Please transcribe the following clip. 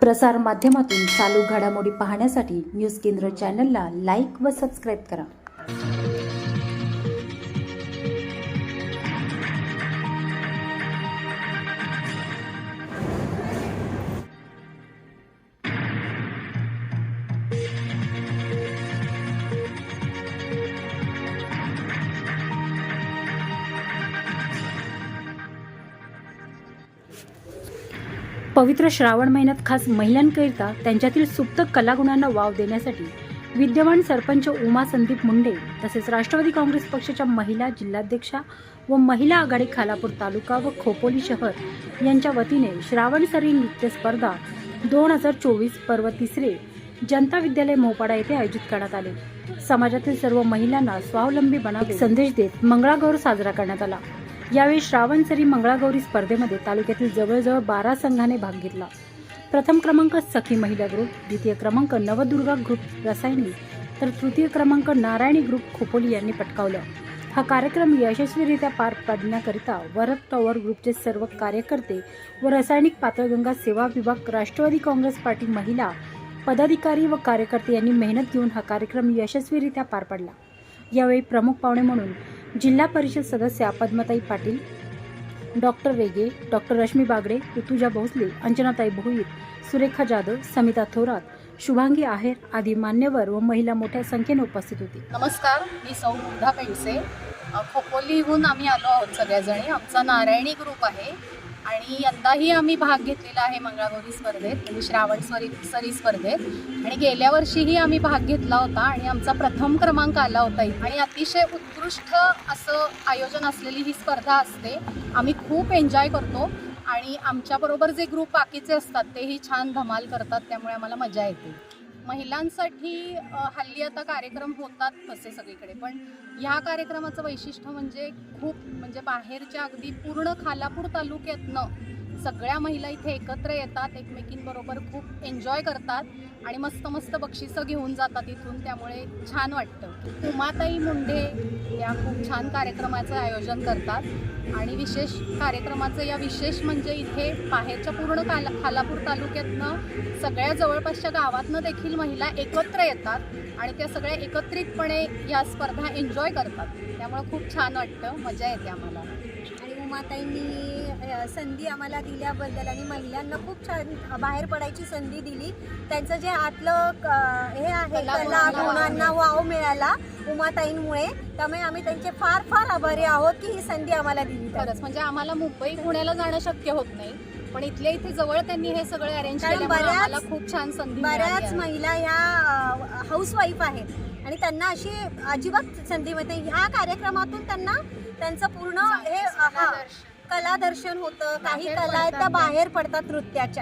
प्रसार माध्यमातून चालू घडामोडी पाहण्यासाठी न्यूज केंद्र चॅनलला लाईक व सबस्क्राईब करा. पवित्र श्रावण महिन्यात खास महिलांकरिता त्यांच्यातील सुप्त कलागुणांना वाव देण्यासाठी विद्यमान सरपंच उमा संदीप मुंडे तसेच राष्ट्रवादी काँग्रेस पक्षाच्या महिला जिल्हाध्यक्षा व महिला आघाडी खालापूर तालुका व खोपोली शहर यांच्या वतीने श्रावण सरी नृत्य स्पर्धा दोन हजार चोवीस पर्व तिसरे जनता विद्यालय मोपाडा येथे आयोजित करण्यात आले. समाजातील सर्व महिलांना स्वावलंबी बनावे. संदेश देत मंगळागौर साजरा करण्यात आला. यावेळी श्रावणसरी मंगळागौरी स्पर्धेमध्ये तालुक्यातील जवळजवळ बारा संघाने भाग घेतला. प्रथम क्रमांक सखी महिला ग्रुप द्वितीय क्रमांक नवदुर्गा ग्रुप रसायनी तर तृतीय क्रमांक नारायणी ग्रुप खोपोली यांनी पटकावलं. हा कार्यक्रम यशस्वीरित्या पार पाडण्याकरिता वरद टॉवर ग्रुपचे सर्व कार्यकर्ते व रासायनिक पातळगंगा सेवा विभाग राष्ट्रवादी काँग्रेस पार्टी महिला पदाधिकारी व कार्यकर्ते यांनी मेहनत घेऊन हा कार्यक्रम यशस्वीरित्या पार पाडला. यावेळी प्रमुख पाहुणे म्हणून जिल्हा परिषद सदस्या पद्मताई पाटील डॉक्टर रेगे डॉक्टर रश्मी बागडे ऋतुजा भोसले अंजनाताई भोईर सुरेखा जाधव समिता थोरात शुभांगी आहेर आदी मान्यवर व महिला मोठ्या संख्येने उपस्थित होती. नमस्कार मी सौ मुग्धा पेंडसे. खोपोलीहून आम्ही आलो आहोत सगळ्याजणी. आमचा नारायणी ग्रुप आहे. आणि यंदाही आम्ही भाग घेतलेला आहे मंगळागौरी स्पर्धेत म्हणजे श्रावण सरी सरी स्पर्धेत. आणि गेल्या वर्षीही आम्ही भाग घेतला होता आणि आमचा प्रथम क्रमांक आला होता आणि अतिशय उत्कृष्ट असं आयोजन असलेली ही स्पर्धा असते. आम्ही खूप एन्जॉय करतो आणि आमच्याबरोबर जे ग्रुप बाकीचे असतात तेही छान धमाल करतात त्यामुळे आम्हाला मजा येते. महिलांसाठी हल्ली आता कार्यक्रम होतात तसे सगळीकडे. पण ह्या कार्यक्रमाचं वैशिष्ट्य म्हणजे खूप म्हणजे बाहेरच्या अगदी पूर्ण खालापूर तालुक्यातनं सगळ्या महिला इथे एकत्र येतात एकमेकींबरोबर खूप एन्जॉय करतात आणि मस्त मस्त बक्षिसं घेऊन जातात इथून त्यामुळे छान वाटतं. उमाताई मुंढे या खूप छान कार्यक्रमाचं आयोजन करतात आणि विशेष कार्यक्रमाचं या विशेष म्हणजे इथे बाहेरच्या पूर्ण काला खालापूर तालुक्यातनं सगळ्या जवळपासच्या गावातनं देखील महिला एकत्र येतात आणि त्या सगळ्या एकत्रितपणे या स्पर्धा एन्जॉय करतात. त्यामुळे खूप छान वाटतं. मजा येते आम्हाला. अ, संधी आम्हाला दिल्याबद्दल आणि महिलांना खूप छान बाहेर पडायची संधी दिली. त्यांचं जे आतलं हे आहे कला गुणांना वाव मिळाला. उमाताईंमुळे. त्यामुळे आम्ही त्यांचे फार फार आभारी आहोत की ही संधी आम्हाला दिली. खरंच म्हणजे आम्हाला मुंबई पुण्याला जाणं शक्य होत नाही. पण इथल्या इथे जवळ त्यांनी हे सगळं अरेंज आम्हाला खूप छान संधी मिळाली बऱ्याच. महिला ह्या हाऊसवाईफ आहेत आणि त्यांना अशी अजिबात संधी मिळते. ह्या कार्यक्रमातून त्यांना त्यांचं पूर्ण हे हा, कला दर्शन होतं. काही कला आहेत त्या. बाहेर पडतात नृत्याच्या.